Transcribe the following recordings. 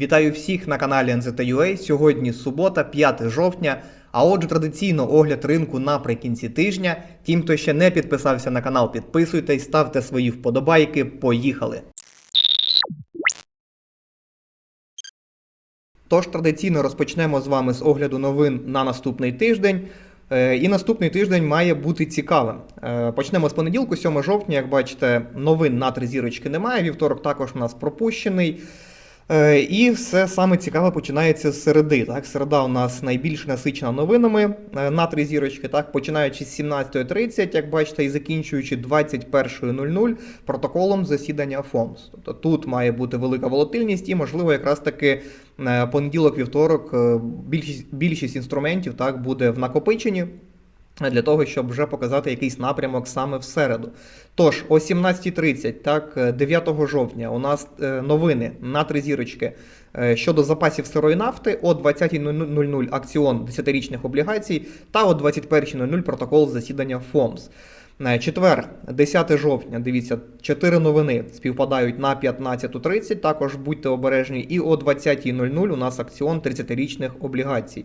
Вітаю всіх на каналі NZTA. Сьогодні субота, 5 жовтня. А отже, традиційно огляд ринку наприкінці тижня. Тим, хто ще не підписався на канал, підписуйтесь, ставте свої вподобайки. Поїхали! Тож традиційно розпочнемо з вами з огляду новин на наступний тиждень. Е, І наступний тиждень має бути цікавим. Е, Почнемо з понеділку, 7 жовтня. Як бачите, новин на три зірочки немає. Вівторок також у нас пропущений. Е, І все саме цікаве починається з середи. Так, середа у нас найбільш насичена новинами е, на три зірочки. Так, починаючи з 17.30, як бачите, і закінчуючи 21.00 протоколом засідання ФОМС. Тобто тут має бути велика волатильність, і можливо, якраз таки е, понеділок-вівторок більшість більшість інструментів так буде в накопиченні. Для того, щоб вже показати якийсь напрямок саме в середу. Тож, о 17.30, так, е, 9 жовтня, у нас е, новини на три зірочки е, щодо запасів сирої нафти, о 20.00 акціон 10-річних облігацій та о 21.00 протокол засідання ФОМС. Е, Четвер, 10 жовтня, дивіться, чотири новини співпадають на 15.30, також будьте обережні, і о 20.00 у нас акціон 30-річних облігацій.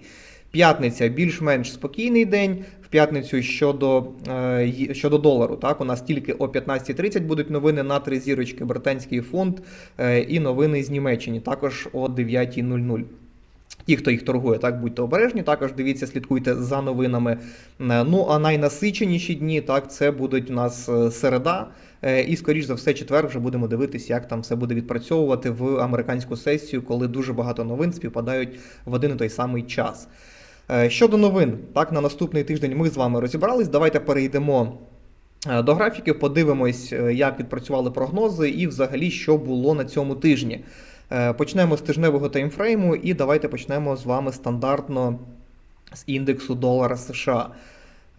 П'ятниця більш-менш спокійний день. П'ятницю щодо, е, щодо долару. Так, у нас тільки о 15.30 будуть новини на три зірочки, британський фунт е, і новини з Німеччини, також о 9.00. Ті, хто їх торгує, так будьте обережні. Також дивіться, слідкуйте за новинами. Е, Ну а найнасиченіші дні, так, це будуть у нас середа. І, скоріш за все, четвер вже будемо дивитися, як там все буде відпрацьовувати в американську сесію, коли дуже багато новин співпадають в один і той самий час. Е, Щодо новин, так на наступний тиждень ми з вами розібрались. Давайте перейдемо е, до графіків, подивимось, е, як відпрацювали прогнози і взагалі що було на цьому тижні. Почнемо з тижневого таймфрейму, і давайте почнемо з вами стандартно з індексу долара США.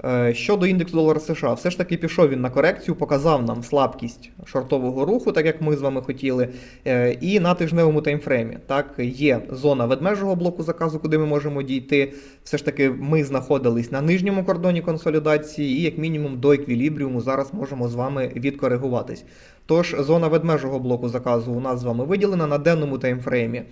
Е, Щодо індексу долара США, все ж таки пішов він на корекцію, показав нам слабкість шортового руху, так як ми з вами хотіли. Е, І на тижневому таймфреймі так є зона ведмежого блоку заказу, куди ми можемо дійти. Все ж таки, ми знаходились на нижньому кордоні консолідації, і як мінімум до еквілібріуму зараз можемо з вами відкоригуватись. Тож зона ведмежого блоку заказу у нас з вами виділена на денному таймфреймі.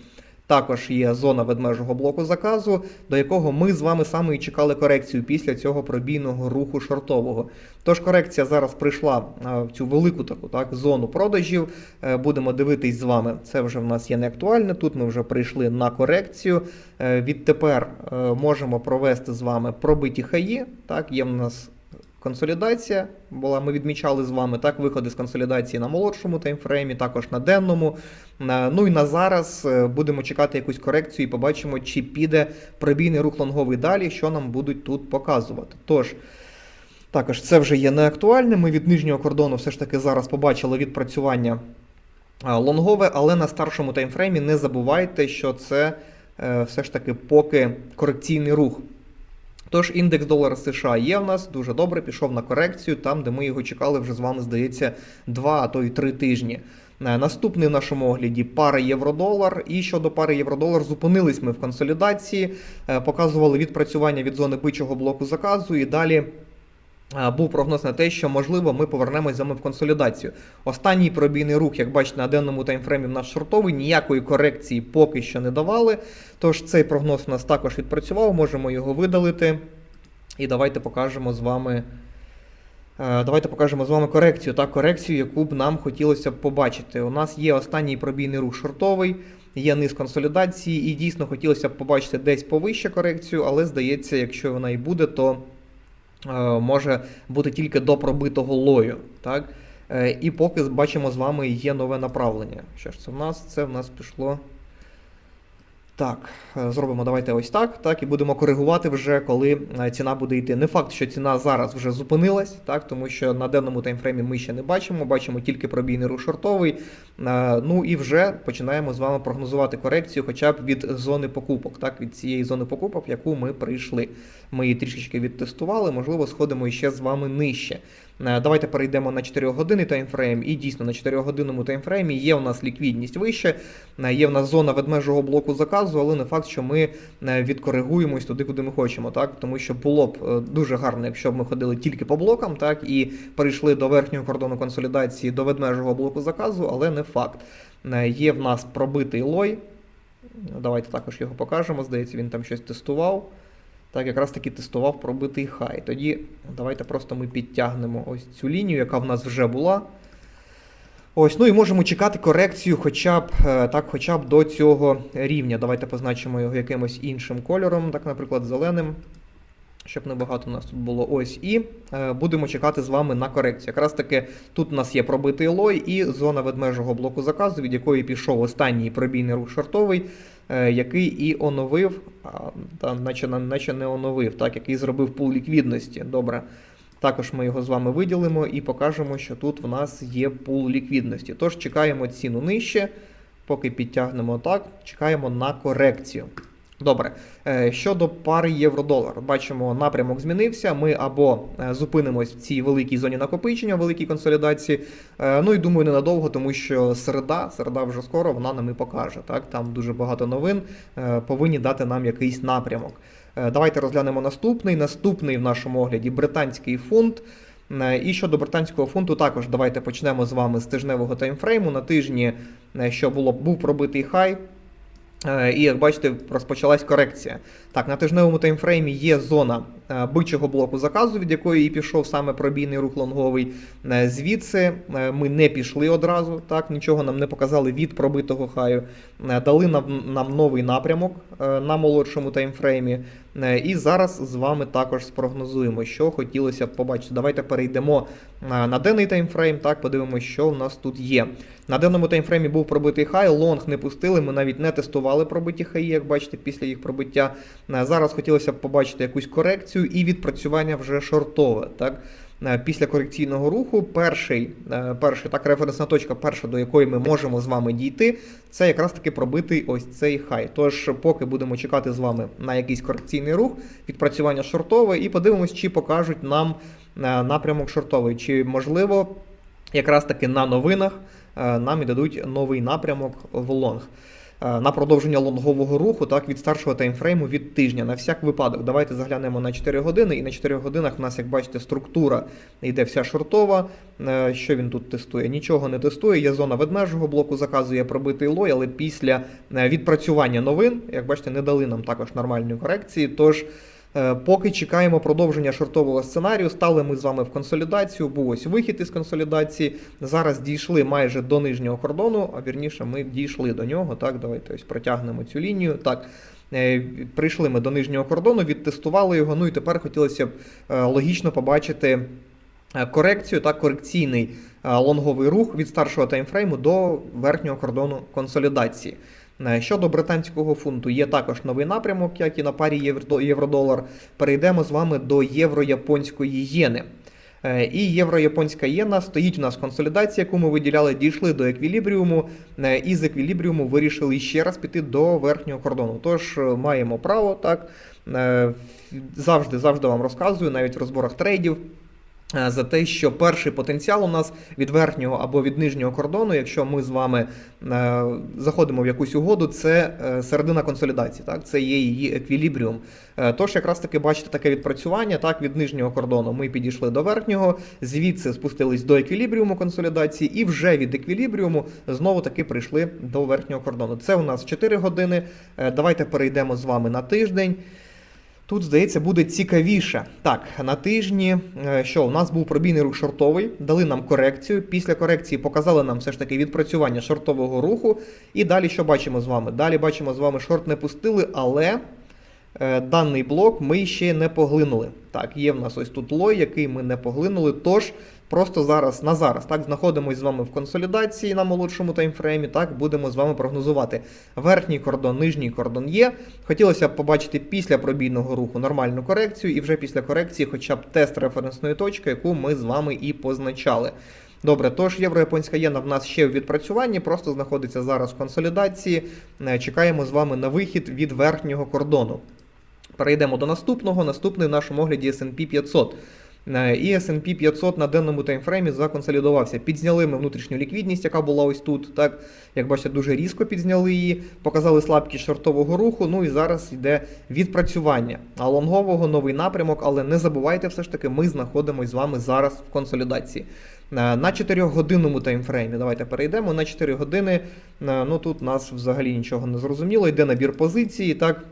Також є зона ведмежого блоку заказу, до якого ми з вами саме і чекали корекцію після цього пробійного руху шортового. Тож корекція зараз прийшла а, в цю велику таку так, зону продажів. Е, Будемо дивитись з вами. Це вже в нас є не актуальне. Тут ми вже прийшли на корекцію. Е, Відтепер е, можемо провести з вами пробиті хаї. Так, є в нас консолідація. Була, ми відмічали з вами так, виходи з консолідації на молодшому таймфреймі, також на денному. Ну і на зараз е, будемо чекати якусь корекцію і побачимо, чи піде пробійний рух лонговий далі, що нам будуть тут показувати. Тож. Також це вже є не актуальне. Ми від нижнього кордону все ж таки зараз побачили відпрацювання лонгове, але на старшому таймфреймі не забувайте, що це е, все ж таки поки корекційний рух. Тож індекс долара США є в нас дуже добре, пішов на корекцію, там, де ми його чекали вже з вами, здається, 2, а то й 3 тижні. Е, Наступний в нашому огляді пара євро-долар. І щодо пари євро-долар, зупинились ми в консолідації, е, показували відпрацювання від зони бичого блоку заказу і далі. Був прогноз на те, що можливо ми повернемось з вами в консолідацію. Останній пробійний рух, як бачите, на денному таймфреймі в нас шортовий, ніякої корекції поки що не давали. Тож цей прогноз у нас також відпрацював, можемо його видалити. І давайте покажемо з вами. е, Давайте покажемо з вами корекцію, та корекцію, яку б нам хотілося б побачити. У нас є останній пробійний рух шортовий, є низ консолідації, і дійсно хотілося б побачити десь повище корекцію, але здається, якщо вона і буде, то може бути тільки до пробитого лою. Так? Е, І поки бачимо з вами є нове направлення. Що ж це в нас? Це в нас пішло. Так, е, зробимо давайте ось так. Так, і будемо коригувати вже, коли е, ціна буде йти. Не факт, що ціна зараз вже зупинилась, так, тому що на денному таймфреймі ми ще не бачимо, бачимо тільки пробійний рух шортовий. Е, Ну і вже починаємо з вами прогнозувати корекцію, хоча б від зони покупок, так, від цієї зони покупок, в яку ми прийшли. Ми її трішечки відтестували, можливо, сходимо іще з вами нижче. Е, Давайте перейдемо на 4 години таймфрейм. І дійсно на 4 годинному таймфреймі є у нас ліквідність вище, е, є в нас зона ведмежого блоку заказу, але не факт, що ми е, відкоригуємось туди, куди ми хочемо. Так? Тому що було б дуже гарно, якщо б ми ходили тільки по блокам, так і перейшли до верхнього кордону консолідації до ведмежого блоку заказу, але не факт. Є в нас пробитий лой. Давайте також його покажемо. Здається, він там щось тестував. Так, якраз таки тестував пробитий хай. Тоді давайте просто ми підтягнемо ось цю лінію, яка в нас вже була. Ось, ну і можемо чекати корекцію хоча б, е, так, хоча б до цього рівня. Давайте позначимо його якимось іншим кольором, так, наприклад, зеленим, щоб небагато у нас тут було. Ось, і е, будемо чекати з вами на корекцію. Якраз таки тут у нас є пробитий лой і зона ведмежого блоку заказу, від якої пішов останній пробійний рух шортовий, який і оновив, та, наче, наче не оновив, так, який зробив пул ліквідності. Добре. Також ми його з вами виділимо і покажемо, що тут в нас є пул ліквідності. Тож чекаємо ціну нижче, поки підтягнемо так, чекаємо на корекцію. Добре, Е, щодо пари євро-долар, бачимо, напрямок змінився. Ми або е, зупинимось в цій великій зоні накопичення, великій консолідації. Е, Ну і думаю, ненадовго, тому що середа, середа вже скоро, вона нам і покаже. Так, там дуже багато новин, повинні дати нам якийсь напрямок. Давайте розглянемо наступний. Наступний в нашому огляді британський фунт. І щодо британського фунту, також давайте почнемо з вами з тижневого таймфрейму. На тижні, що було, був пробитий хай. Е, І як бачите, розпочалась корекція. Так, на тижневому таймфреймі є зона е, бичого блоку заказу, від якої і пішов саме пробійний рух лонговий. Е, Звідси е, ми не пішли одразу, так, нічого нам не показали від пробитого хаю. Дали нам, нам новий напрямок на молодшому таймфреймі. І зараз з вами також спрогнозуємо, що хотілося б побачити. Давайте перейдемо на денний таймфрейм, так, подивимося, що в нас тут є. На денному таймфреймі був пробитий хай, лонг не пустили, ми навіть не тестували пробиті хаї, як бачите, після їх пробиття. Е, Зараз хотілося б побачити якусь корекцію і відпрацювання вже шортове. Так? Е, Після корекційного руху перший, е, перший так, референсна точка, перша, до якої ми можемо з вами дійти, це якраз таки пробитий ось цей хай. Тож, поки будемо чекати з вами на якийсь корекційний рух, відпрацювання шортове, і подивимось, чи покажуть нам напрямок шортовий, чи можливо якраз таки на новинах нам і дадуть новий напрямок в лонг. Е, На продовження лонгового руху, так, від старшого таймфрейму від тижня. На всяк випадок. Давайте заглянемо на 4 години, і на 4 годинах в нас, як бачите, структура йде вся шортова. Е, Що він тут тестує? Нічого не тестує. Є зона ведмежого блоку, заказує пробитий лой, але після е, відпрацювання новин, як бачите, не дали нам також нормальної корекції. Тож. Е, Поки чекаємо продовження шортового сценарію, стали ми з вами в консолідацію. Був ось вихід із консолідації. Зараз дійшли майже до нижнього кордону, а вірніше, ми дійшли до нього. Так, давайте ось протягнемо цю лінію. Так, е, прийшли ми до нижнього кордону, відтестували його. Ну і тепер хотілося б е, логічно побачити корекцію, так, корекційний лонговий рух від старшого таймфрейму до верхнього кордону консолідації. Е, Щодо британського фунту, є також новий напрямок, як і на парі євро- євро-долар. Перейдемо з вами до євро-японської єни. Е, І євро-японська єна стоїть у нас в консолідації, яку ми виділяли, дійшли до еквілібріуму, е, і з еквілібріуму вирішили ще раз піти до верхнього кордону. Тож маємо право так. Завжди завжди вам розказую, навіть в розборах трейдів. Е, За те, що перший потенціал у нас від верхнього або від нижнього кордону, якщо ми з вами е, заходимо в якусь угоду, це е, середина консолідації, так це є її еквілібріум. Тож, якраз таки бачите таке відпрацювання. Так, від нижнього кордону ми підійшли до верхнього, звідси спустились до еквілібріуму консолідації, і вже від еквілібріуму знову таки прийшли до верхнього кордону. Це у нас 4 години. Давайте перейдемо з вами на тиждень. Тут, здається, буде цікавіше. Так, на тижні, е, що у нас був пробійний рух шортовий, дали нам корекцію. Після корекції показали нам все ж таки відпрацювання шортового руху. І далі що бачимо з вами? Далі бачимо з вами, шорт не пустили, але даний блок ми ще не поглинули. Так, є в нас ось тут лой, який ми не поглинули. Тож просто зараз на зараз так знаходимося з вами в консолідації на молодшому таймфреймі. Так, будемо з вами прогнозувати. Верхній кордон, нижній кордон є. Хотілося б побачити після пробійного руху нормальну корекцію, і вже після корекції, хоча б тест референсної точки, яку ми з вами і позначали. Добре, тож євро-японська єна в нас ще в відпрацюванні, просто знаходиться зараз в консолідації. Е, Чекаємо з вами на вихід від верхнього кордону. Перейдемо до наступного. Наступний в нашому огляді S&P 500. Е, І S&P 500 на денному таймфреймі законсолідувався. Підзняли ми внутрішню ліквідність, яка була ось тут. Так, як бачите, дуже різко підзняли її, показали слабкість шортового руху. Ну і зараз йде відпрацювання а лонгового новий напрямок. Але не забувайте, все ж таки, ми знаходимося з вами зараз в консолідації. Е, На 4-годинному таймфреймі, давайте перейдемо. На 4 години, е, ну тут нас взагалі нічого не зрозуміло, йде набір позиції, так.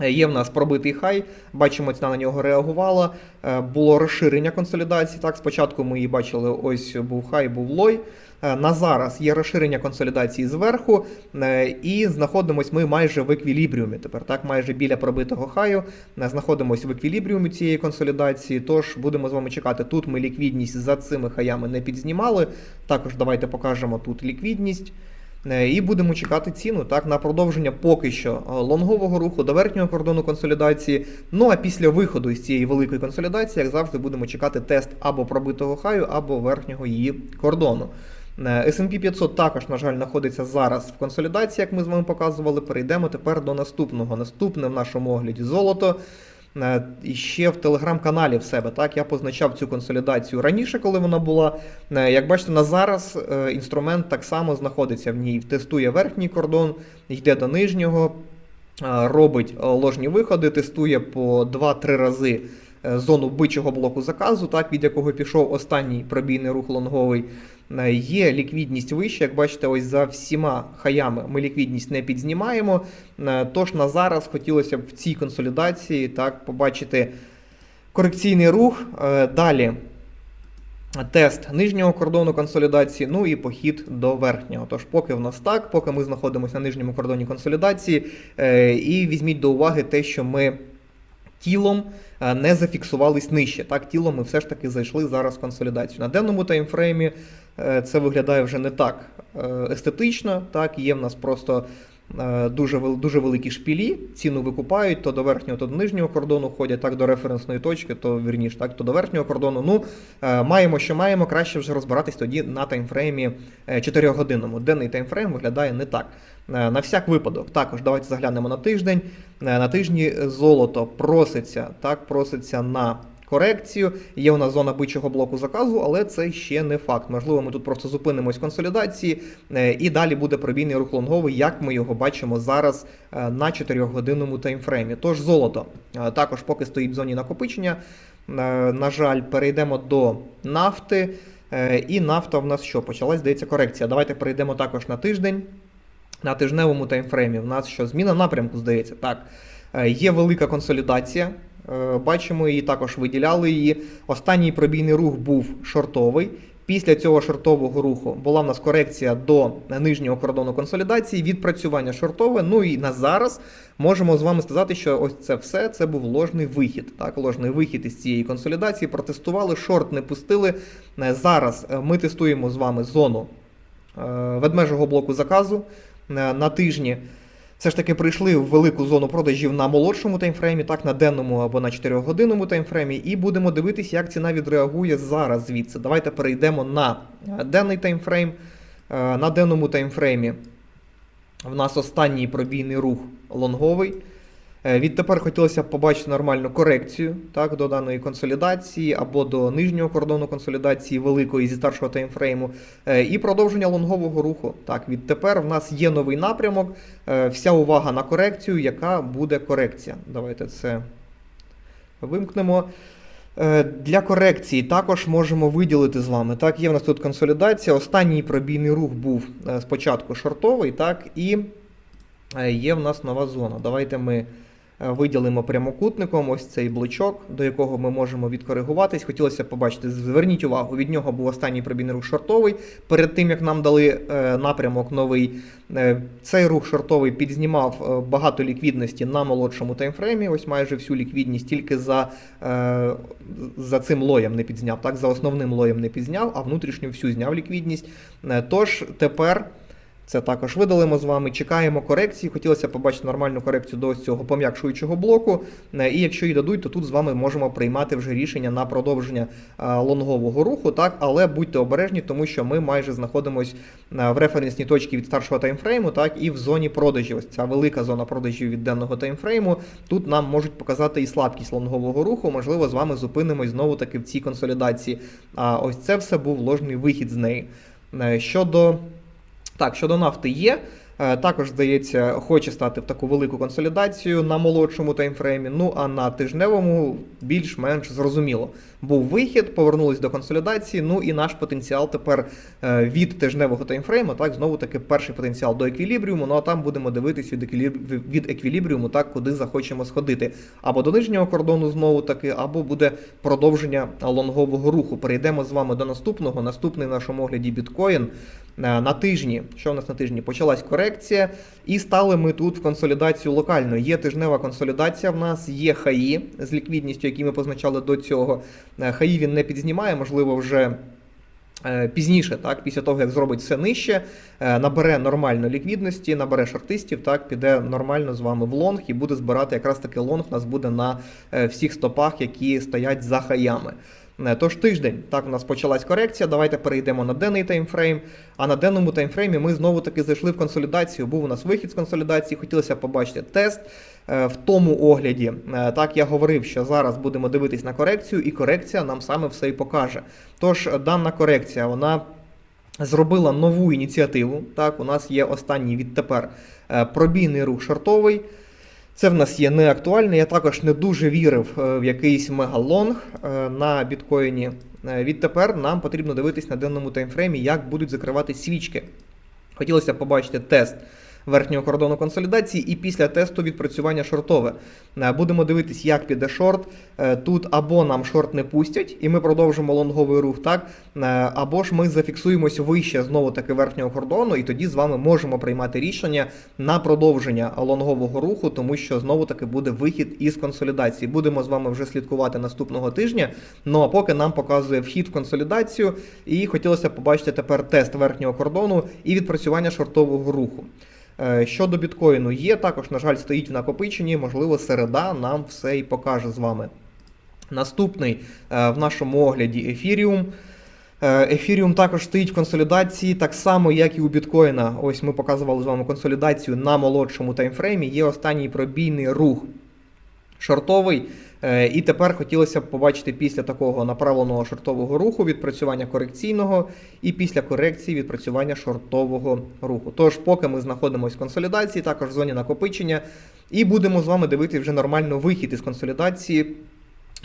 Е, Є в нас пробитий хай, бачимо, ціна на нього реагувала. Е, Було розширення консолідації. Так, спочатку ми її бачили, ось був хай, був лой. Е, На зараз є розширення консолідації зверху, і знаходимось ми майже в еквілібріумі. Тепер так, майже біля пробитого хаю. Знаходимося в еквілібріумі цієї консолідації. Тож будемо з вами чекати. Тут ми ліквідність за цими хаями не підзнімали. Також давайте покажемо тут ліквідність. Е, І будемо чекати ціну так на продовження поки що е, лонгового руху до верхнього кордону консолідації. Ну а після виходу із цієї великої консолідації, як завжди, будемо чекати тест або пробитого хаю, або верхнього її кордону. Е, S&P 500 також, на жаль, знаходиться зараз в консолідації, як ми з вами показували. Перейдемо тепер до наступного. Наступне в нашому огляді золото. Е, І ще в телеграм-каналі в себе. Так, я позначав цю консолідацію раніше, коли вона була. Е, Як бачите, на зараз е, інструмент так само знаходиться в ній. Тестує верхній кордон, йде до нижнього, робить ложні виходи, тестує по 2-3 рази зону бичого блоку заказу, так, від якого пішов останній пробійний рух лонговий. Е, Є ліквідність вища, як бачите, ось за всіма хаями ми ліквідність не підзнімаємо. Е, Тож на зараз хотілося б в цій консолідації так, побачити корекційний рух. Е, Далі тест нижнього кордону консолідації, ну і похід до верхнього. Тож, поки в нас так, поки ми знаходимося на нижньому кордоні консолідації, і візьміть до уваги те, що ми тілом е, не зафіксувались нижче. Так, тілом ми все ж таки зайшли зараз в консолідацію. На денному таймфреймі е, це виглядає вже не так е, естетично. Так, є в нас просто дуже, вел- дуже великі шпілі, ціну викупають, то до верхнього, то до нижнього кордону ходять, так до референсної точки, то вірніш, так, то до верхнього кордону. Ну, е, маємо, що маємо, краще вже розбиратись тоді на таймфреймі 4-годинному. Денний таймфрейм виглядає не так. Е, На всяк випадок, також давайте заглянемо на тиждень. Е, На тижні золото проситься, так, проситься на корекцію. Є у нас зона бичого блоку заказу, але це ще не факт. Можливо, ми тут просто зупинимось в консолідації, е, і далі буде пробійний рух лонговий, як ми його бачимо зараз е, на 4-годинному таймфреймі. Тож золото е, також поки стоїть в зоні накопичення. На жаль, перейдемо до нафти. І нафта в нас що? Почалась, здається, корекція. Давайте перейдемо також на тиждень. На тижневому таймфреймі в нас що зміна напрямку, здається, так. Є велика консолідація. Е, Бачимо її, також виділяли її. Останній пробійний рух був шортовий. Після цього шортового руху була в нас корекція до нижнього кордону консолідації, відпрацювання шортове. Ну і на зараз можемо з вами сказати, що ось це все це був ложний вихід. Так, ложний вихід із цієї консолідації. Протестували, шорт не пустили. Е, Зараз е, ми тестуємо з вами зону ведмежого блоку заказу на тижні. Все ж таки прийшли в велику зону продажів на молодшому таймфреймі, так, на денному або на 4-годинному таймфреймі, і будемо дивитися, як ціна відреагує зараз звідси. Давайте перейдемо на е, денний таймфрейм. Е, На денному таймфреймі в нас останній пробійний рух лонговий. Е, Відтепер хотілося б побачити нормальну корекцію так, до даної консолідації або до нижнього кордону консолідації великої зі старшого таймфрейму. Е, І продовження лонгового руху. Так, відтепер в нас є новий напрямок. Е, Вся увага на корекцію, яка буде корекція. Давайте це вимкнемо. Для корекції також можемо виділити з вами. Так, є в нас тут консолідація. Останній пробійний рух був спочатку шортовий, так, і є в нас нова зона. Давайте ми виділимо прямокутником ось цей блочок, до якого ми можемо відкоригуватись. Хотілося побачити, зверніть увагу, від нього був останній пробійний рух шортовий. Перед тим як нам дали е, напрямок новий, е, цей рух шортовий підзнімав е, багато ліквідності на молодшому таймфреймі. Ось майже всю ліквідність тільки за, е, за цим лоєм не підзняв, так, за основним лоєм не підзняв, а внутрішню всю зняв ліквідність. Е, Тож тепер. Це також видалимо з вами. Чекаємо корекції. Хотілося побачити нормальну корекцію до цього пом'якшуючого блоку. Е, І якщо її дадуть, то тут з вами можемо приймати вже рішення на продовження е, лонгового руху. Так, але будьте обережні, тому що ми майже знаходимося в референсній точці від старшого таймфрейму, так і в зоні продажів. Ось ця велика зона продажів від денного таймфрейму. Тут нам можуть показати і слабкість лонгового руху. Можливо, з вами зупинимось знову таки в цій консолідації. А ось це все був ложний вихід з неї. Е, Щодо так, щодо нафти є. Е, Також, здається, хоче стати в таку велику консолідацію на молодшому таймфреймі. Ну а на тижневому більш-менш зрозуміло. Був вихід, повернулись до консолідації. Ну і наш потенціал тепер е, від тижневого таймфрейму, так знову таки перший потенціал до еквілібріуму. Ну а там будемо дивитись від від еквілібріуму, так куди захочемо сходити. Або до нижнього кордону знову таки, або буде продовження лонгового руху. Перейдемо з вами до наступного. Наступний в нашому огляді біткоін. Е, На тижні, що у нас на тижні? Почалась корекція, і стали ми тут в консолідацію локально. Є тижнева консолідація в нас, є хаї з ліквідністю, які ми позначали до цього. Е, Хаї він не підзнімає, можливо, вже. е, Пізніше, так, після того, як зробить все нижче, набере нормально ліквідності, набере шортистів, так, піде нормально з вами в лонг і буде збирати якраз таки лонг у нас буде на всіх стопах, які стоять за хаями. Е, Тож тиждень, так у нас почалась корекція. Давайте перейдемо на денний таймфрейм. А на денному таймфреймі ми знову таки зайшли в консолідацію. Був у нас вихід з консолідації. Хотілося побачити тест Е, в тому огляді. е, Так я говорив, що зараз будемо дивитись на корекцію, і корекція нам саме все і покаже. Тож дана корекція вона зробила нову ініціативу. Так, у нас є останній відтепер пробійний рух шортовий. Це в нас є неактуальне. Я також не дуже вірив е, в якийсь мегалонг е, на біткоїні. Е, Відтепер нам потрібно дивитись на денному таймфреймі, як будуть закривати свічки. Хотілося побачити тест верхнього кордону консолідації і після тесту відпрацювання шортове. Е, Будемо дивитись, як піде шорт. Е, Тут або нам шорт не пустять, і ми продовжимо лонговий рух, так? Е, Або ж ми зафіксуємося вище знову таки верхнього кордону, і тоді з вами можемо приймати рішення на продовження лонгового руху, тому що знову таки буде вихід із консолідації. Будемо з вами вже слідкувати наступного тижня. Ну а поки нам показує вхід в консолідацію, і хотілося побачити тепер тест верхнього кордону і відпрацювання шортового руху. Е, Щодо біткоїну, є також, на жаль, стоїть в накопиченні. Можливо, середа нам все і покаже з вами. Наступний е, в нашому огляді ефіріум. Ефіріум також стоїть в консолідації, так само, як і у біткоїна. Ось ми показували з вами консолідацію на молодшому таймфреймі. Є останній пробійний рух шортовий. Е, І тепер хотілося б побачити після такого направленого шортового руху відпрацювання корекційного і після корекції відпрацювання шортового руху. Тож, поки ми знаходимося в консолідації, також в зоні накопичення, і будемо з вами дивити вже нормально вихід із консолідації.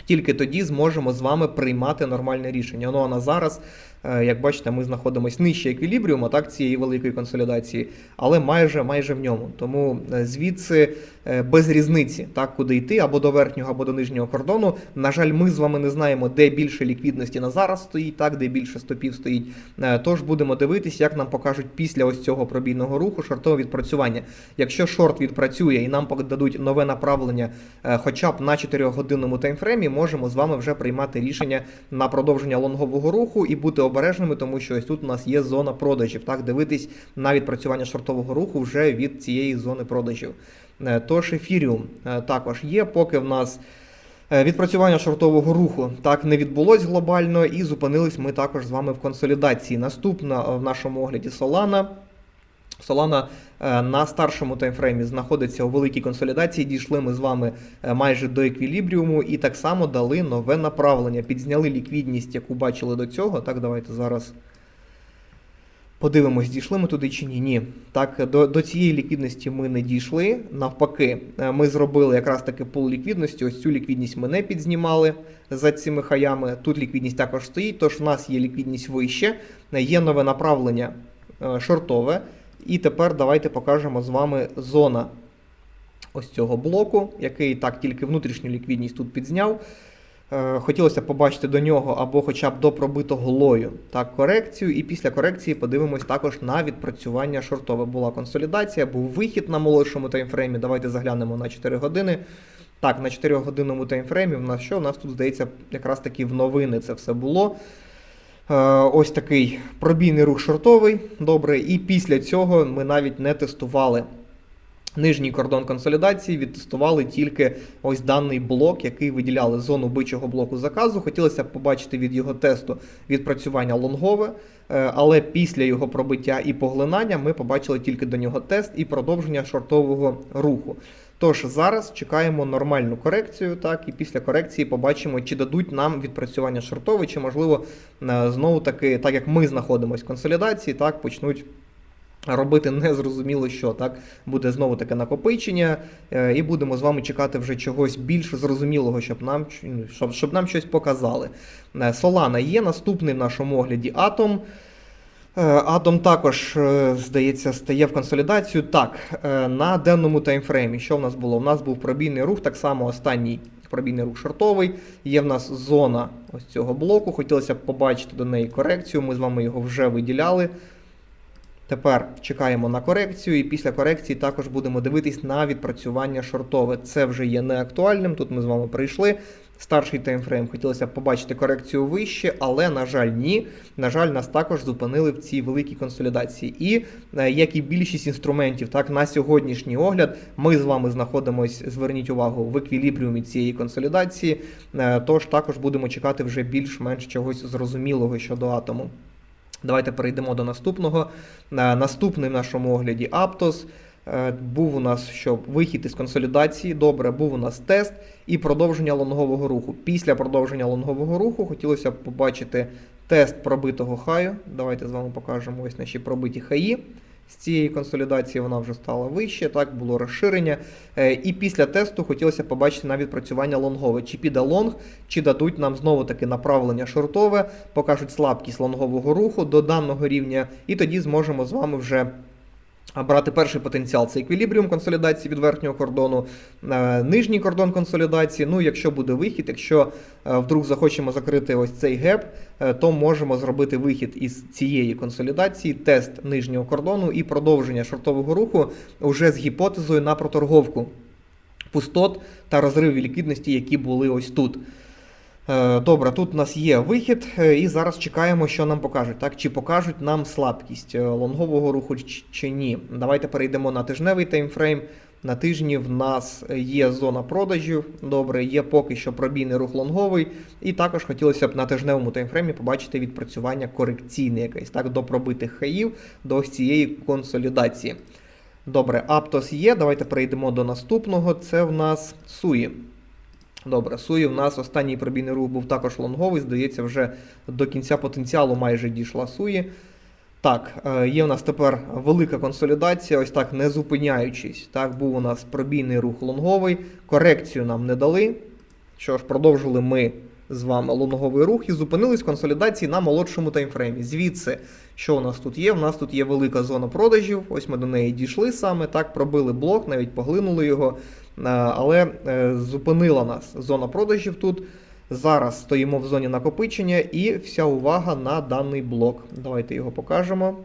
Тільки тоді зможемо з вами приймати нормальне рішення. Ну а на зараз, як бачите, ми знаходимося нижче еквілібріума, так, цієї великої консолідації, але майже майже в ньому. Тому е, звідси е, без різниці, так, куди йти, або до верхнього, або до нижнього кордону. На жаль, ми з вами не знаємо, де більше ліквідності на зараз стоїть, так, де більше стопів стоїть. Е, Тож будемо дивитись, як нам покажуть після ось цього пробійного руху шортове відпрацювання. Якщо шорт відпрацює і нам дадуть нове направлення, е, хоча б на 4-годинному таймфреймі, можемо з вами вже приймати рішення на продовження лонгового руху і бути обережними, тому що ось тут у нас є зона продажів. Так, дивитись на відпрацювання шортового руху вже від цієї зони продажів. Е, Тож ефіріум також є, поки в нас. Е, Відпрацювання шортового руху так не відбулось глобально, і зупинились ми також з вами в консолідації. Наступна в нашому огляді Solana. Е, на старшому таймфреймі знаходиться у великій консолідації. Дійшли ми з вами е, майже до еквілібріуму і так само дали нове направлення. Підзняли ліквідність, яку бачили до цього. Так, давайте зараз подивимось, дійшли ми туди чи ні. Ні. Так, до, до цієї ліквідності ми не дійшли. Навпаки, е, ми зробили якраз таки пул ліквідності. Ось цю ліквідність ми не підзнімали за цими хаями. Тут ліквідність також стоїть, тож в нас є ліквідність вище, е, є нове направлення е, шортове. І тепер давайте покажемо з вами зона ось цього блоку, який так тільки внутрішню ліквідність тут підзняв. Е, Хотілося побачити до нього або хоча б до пробитого лою так, корекцію. І після корекції подивимось також на відпрацювання шортове. Була консолідація, був вихід на молодшому таймфреймі. Давайте заглянемо на 4 години. Так, на 4 годинному таймфреймі в нас що? У нас тут, здається, якраз таки в новини це все було. Е, Ось такий пробійний рух шортовий. Добре, і після цього ми навіть не тестували нижній кордон консолідації, відтестували тільки ось даний блок, який виділяли зону бичого блоку заказу. Хотілося б побачити від його тесту відпрацювання лонгове, е, але після його пробиття і поглинання ми побачили тільки до нього тест і продовження шортового руху. Тож зараз чекаємо нормальну корекцію, так, і після корекції побачимо, чи дадуть нам відпрацювання шортове, чи можливо е, знову таки, так як ми знаходимося в консолідації, так почнуть робити незрозуміло що. Так буде знову таке накопичення, е, і будемо з вами чекати вже чогось більш зрозумілого, щоб нам ну, щоб, щоб нам щось показали. Е, Solana є наступний в нашому огляді Атом. Е, Атом також, е, здається, стає в консолідацію. Так, е, на денному таймфреймі, що в нас було? У нас був пробійний рух, так само останній пробійний рух шортовий. Є в нас зона ось цього блоку. Хотілося б побачити до неї корекцію. Ми з вами його вже виділяли. Тепер чекаємо на корекцію, і після корекції також будемо дивитись на відпрацювання шортове. Це вже є не актуальним. Тут ми з вами прийшли. Старший таймфрейм хотілося б побачити корекцію вище, але, на жаль, ні. На жаль, нас також зупинили в цій великій консолідації. І е, як і більшість інструментів, так на сьогоднішній огляд ми з вами знаходимось, зверніть увагу, в еквілібріумі цієї консолідації. Е, Тож також будемо чекати вже більш-менш чогось зрозумілого щодо атому. Давайте перейдемо до наступного. Е, Наступний в нашому огляді Aptos. Е, Був у нас що вихід із консолідації. Добре, був у нас тест і продовження лонгового руху. Після продовження лонгового руху хотілося б побачити тест пробитого хаю. Давайте з вами покажемо ось наші пробиті хаї. З цієї консолідації вона вже стала вище, так було розширення. Е, І після тесту хотілося побачити на відпрацювання лонгове. Чи піде лонг, чи дадуть нам знову таки направлення шортове, покажуть слабкість лонгового руху до даного рівня, і тоді зможемо з вами вже. Брати перший потенціал це еквілібріум консолідації від верхнього кордону, е, нижній кордон консолідації. Ну, якщо буде вихід, якщо е, вдруг захочемо закрити ось цей геп, е, то можемо зробити вихід із цієї консолідації, тест нижнього кордону і продовження шортового руху вже з гіпотезою на проторговку пустот та розривів ліквідності, які були ось тут. Е, Добре, тут у нас є вихід, е, і зараз чекаємо, що нам покажуть. Так? Чи покажуть нам слабкість е, лонгового руху чи- ні. Давайте перейдемо на тижневий таймфрейм. На тижні в нас є зона продажів. Добре, є поки що пробійний рух лонговий. І також хотілося б на тижневому таймфреймі побачити відпрацювання корекційне якесь, так, до пробитих хаїв, до ось цієї консолідації. Добре, Аптос є. Давайте перейдемо до наступного. Це в нас Суї. Добре, Суї в нас останній пробійний рух був також лонговий. Здається, вже до кінця потенціалу майже дійшла Суї. Так, е, є в нас тепер велика консолідація, ось так не зупиняючись. Так, був у нас пробійний рух лонговий, корекцію нам не дали. Що ж, продовжили ми з вами лонговий рух і зупинились консолідації на молодшому таймфреймі. Звідси, що у нас тут є? У нас тут є велика зона продажів. Ось ми до неї дійшли саме. Так, пробили блок, навіть поглинули його. Е, Але е, зупинила нас зона продажів тут. Зараз стоїмо в зоні накопичення і вся увага на даний блок. Давайте його покажемо.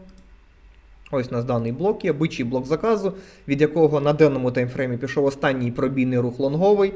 Ось у нас даний блок є, бичий блок заказу, від якого на денному таймфреймі пішов останній пробійний рух лонговий.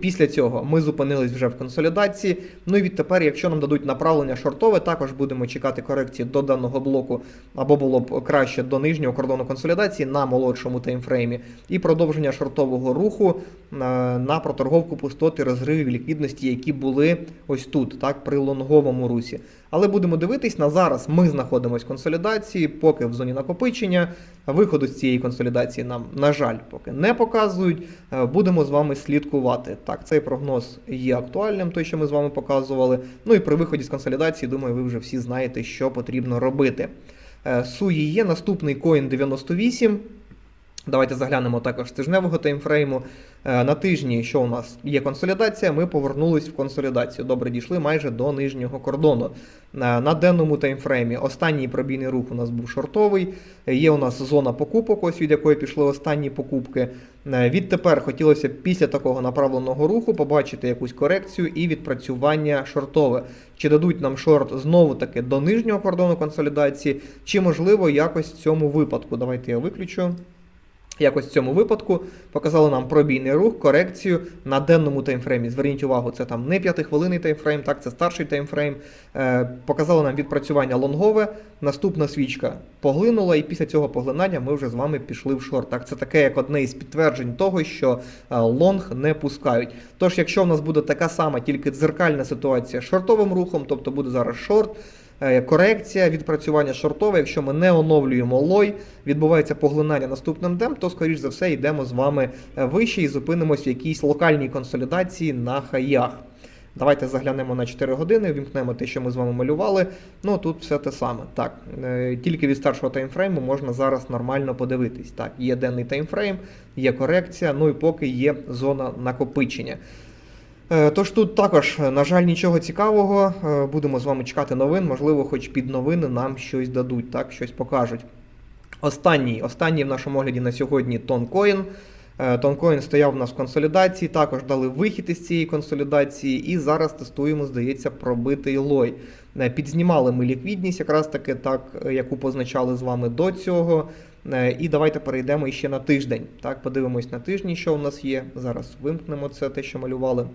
Після цього ми зупинились вже в консолідації. Ну і відтепер, якщо нам дадуть направлення шортове, також будемо чекати корекції до даного блоку, або було б краще до нижнього кордону консолідації на молодшому таймфреймі, і продовження шортового руху е, на проторговку пустоти розривів ліквідності, які були ось тут, так, при лонговому русі. Але будемо дивитись на зараз. Ми знаходимося в консолідації, поки в зоні накопичення. Виходу з цієї консолідації нам, на жаль, поки не показують. Е, Будемо з вами слідкувати. Так, цей прогноз є актуальним, той, що ми з вами показували. Ну і при виході з консолідації, думаю, ви вже всі знаєте, що потрібно робити. Е, Суї є наступний коін 98. Давайте заглянемо також тижневого таймфрейму. Е, На тижні, що у нас є консолідація, ми повернулись в консолідацію. Добре, дійшли майже до нижнього кордону. Е, На денному таймфреймі останній пробійний рух у нас був шортовий. Е, Є у нас зона покупок, ось від якої пішли останні покупки. Відтепер хотілося б після такого направленого руху побачити якусь корекцію і відпрацювання шортове. Чи дадуть нам шорт знову таки до нижнього кордону консолідації, чи можливо якось в цьому випадку. Давайте я виключу. Якось в цьому випадку показали нам пробійний рух, корекцію на денному таймфреймі. Зверніть увагу, це там не п'ятихвилинний таймфрейм, так, це старший таймфрейм. Е, показали нам відпрацювання лонгове. Наступна свічка поглинула, і після цього поглинання ми вже з вами пішли в шорт. Так, це таке як одне із підтверджень того, що е, лонг не пускають. Тож, якщо в нас буде така сама, тільки дзеркальна ситуація з шортовим рухом, тобто буде зараз шорт. Е, Корекція відпрацювання шортове, якщо ми не оновлюємо лой, відбувається поглинання наступним дем, то скоріш за все йдемо з вами е, вище і зупинимось в якійсь локальній консолідації на хаях. Давайте заглянемо на 4 години, вімкнемо те, що ми з вами малювали. Ну тут все те саме. Так, е, тільки від старшого таймфрейму можна зараз нормально подивитись. Так, є денний таймфрейм, є корекція, ну і поки є зона накопичення. Е, Тож тут також, е, на жаль, нічого цікавого. Е, Будемо з вами чекати новин. Можливо, хоч під новини нам щось дадуть, так, щось покажуть. Останній, останній в нашому огляді на сьогодні Тонкоін. Тонкоін стояв у нас в консолідації, також дали вихід із цієї консолідації, і зараз тестуємо, здається, пробитий лой. Підзнімали ми ліквідність, якраз таки так, яку позначали з вами до цього. І давайте перейдемо ще на тиждень. Так, подивимось на тижні, що у нас є. Зараз вимкнемо це, те, що малювали.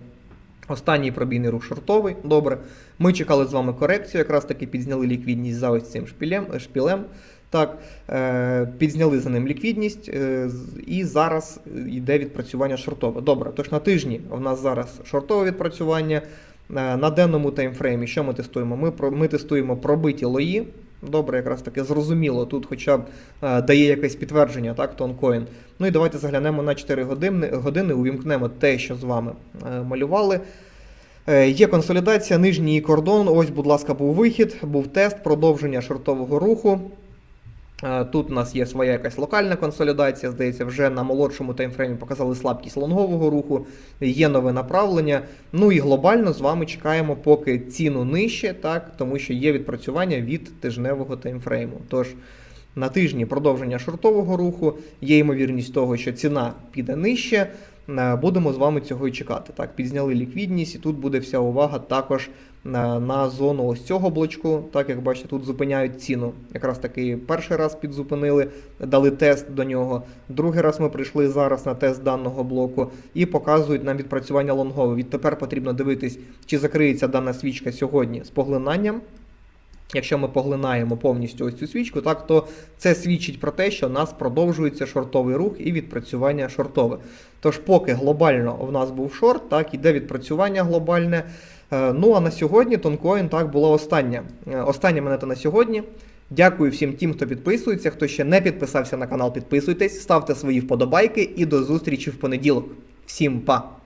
Останній пробійний рух шортовий. Добре. Ми чекали з вами корекцію, якраз таки підзняли ліквідність за ось цим шпілем. шпілем. Так, е, підзняли за ним ліквідність, е, і зараз йде відпрацювання шортове. Добре, тож на тижні в нас зараз шортове відпрацювання. Е, на денному таймфреймі що ми тестуємо? Ми, ми тестуємо пробиті лої. Добре, якраз таки зрозуміло. Тут хоча б е, дає якесь підтвердження, так, тонкоін. Ну і давайте заглянемо на 4 години, години увімкнемо те, що з вами е, малювали. Е, Є консолідація, нижній кордон. Ось, будь ласка, був вихід, був тест, продовження шортового руху. Тут у нас є своя якась локальна консолідація, здається, вже на молодшому таймфреймі показали слабкість лонгового руху, є нове направлення. Ну і глобально з вами чекаємо, поки ціну нижче, так, тому що є відпрацювання від тижневого таймфрейму. Тож на тижні продовження шортового руху, є ймовірність того, що ціна піде нижче. Е, Будемо з вами цього і чекати. Так, підзняли ліквідність, і тут буде вся увага також на, на зону ось цього блочку. Так як бачите, тут зупиняють ціну. Якраз таки перший раз підзупинили, дали тест до нього. Другий раз ми прийшли зараз на тест даного блоку і показують нам відпрацювання лонгове. Відтепер потрібно дивитись, чи закриється дана свічка сьогодні з поглинанням. Якщо ми поглинаємо повністю ось цю свічку, так то це свідчить про те, що у нас продовжується шортовий рух і відпрацювання шортове. Тож, поки глобально в нас був шорт, так іде відпрацювання глобальне. Е, Ну а на сьогодні тонкоін так була остання. Е, Остання монета на сьогодні. Дякую всім тим, хто підписується. Хто ще не підписався на канал, підписуйтесь, ставте свої вподобайки і до зустрічі в понеділок. Всім па!